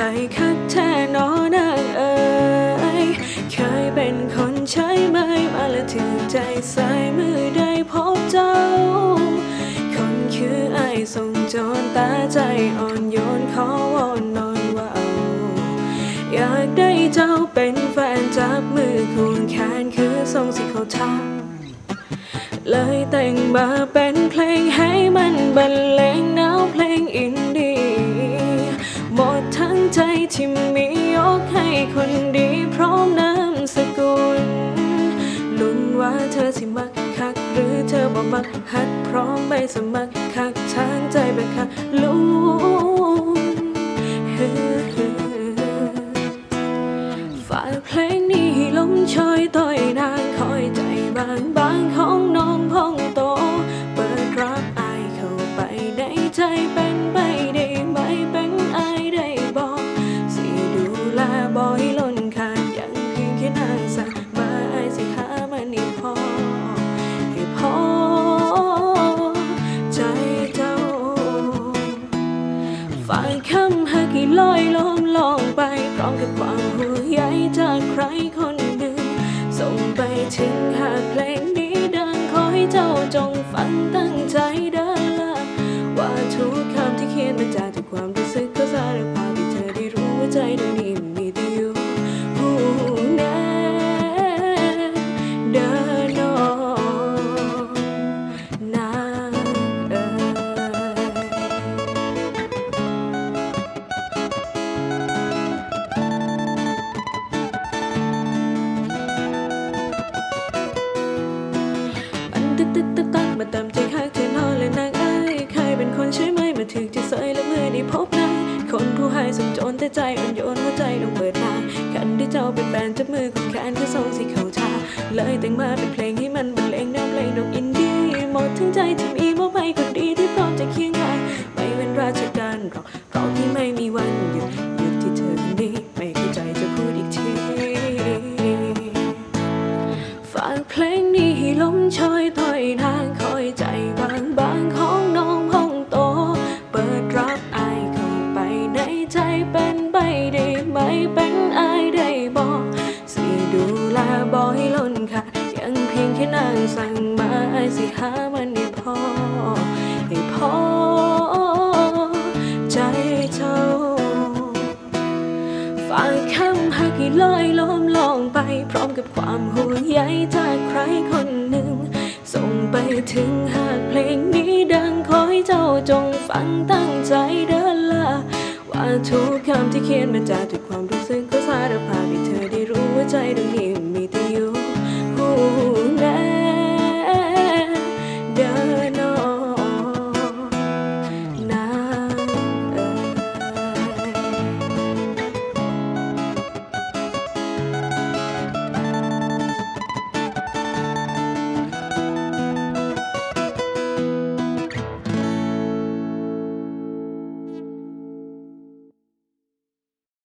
ใจคักแท้นอนางเอ๋ยเคยเป็นคนใช้ไม้มาและถึงใจสายมือได้พบเจ้า คนคือไอ้ทรงโจรตาใจอ่อนโยนขอวอนนอนว่าอยากได้เจ้าเป็นแฟนจับมือควงแขนคือทรงสิเขาทักเลยแต่งมาเป็นเพลงให้มันบรรเลง สิมักคัก หรือเธอบ่มักฮัดพร้อมไม่สมัครคักทางใจแบบคักลุ้นฝากเพลงนี้ให้ลมชอยต่อยนางคอยใจบางบางของน้องพองโต เปิดรับอายเข้าไปในใจเป็นไปได้ไหมเป็นอายได้บอกสิดูแลบอยล พร้อมกับความห่วงใยจากใครคนหนึ่ง ส่งไปถึงหากเพลงนี้ดังขอให้เจ้าจงฟังตั้งใจเด้อละว่าทุกคำที่เขียนมาจากทุกความรู้สึกก็สารภาพให้เธอได้รู้ว่าใจดวงนี้ ตึกตึกตึกตักมาตามใจข้าเธอนอนและนางเอ้ยใครเป็นคนใช่ไหมมาถึงที่เสยและเมื่อได้พบนายคนผู้ให้สมโจรแต่ใจอ่อนโยนหัวใจต้องเปิดทางคันที่เจ้าเป็นแฟนจับมือกับแขนคือทรงสีเขาทาเลยแต่งมาเป็นเพลงให้มันบรรเลงแนวเพลงดอกอินดี้หมดทั้งใจที่มีมอบให้คนดีที่พร้อมจะเคียงข้างไม่เว้นราชการหรอกเพราะที่ไม่มีวันหยุดหยุดที่เธอคนนี้ไม่เข้าใจจะพูดอีกทีฝากเพลงนี้ให้ลมชอยถอ ดูแลบอยล้นค่ะ ยังเพียงแค่นางสั่งมาอสิหามันให้พอให้พอใจเจ้า ฝากคำหักให้ลอยล้มลองไป พร้อมกับความห่วงใยจากใครคนหนึ่ง ส่งไปถึงหากเพลงนี้ดังขอให้เจ้าจงฟังตั้งใจเดินละว่าทุกคำที่เขียนมาจากทุกความรู้สึกก็สารภาพให้เธอได้รู้ว่าใจดวงนี้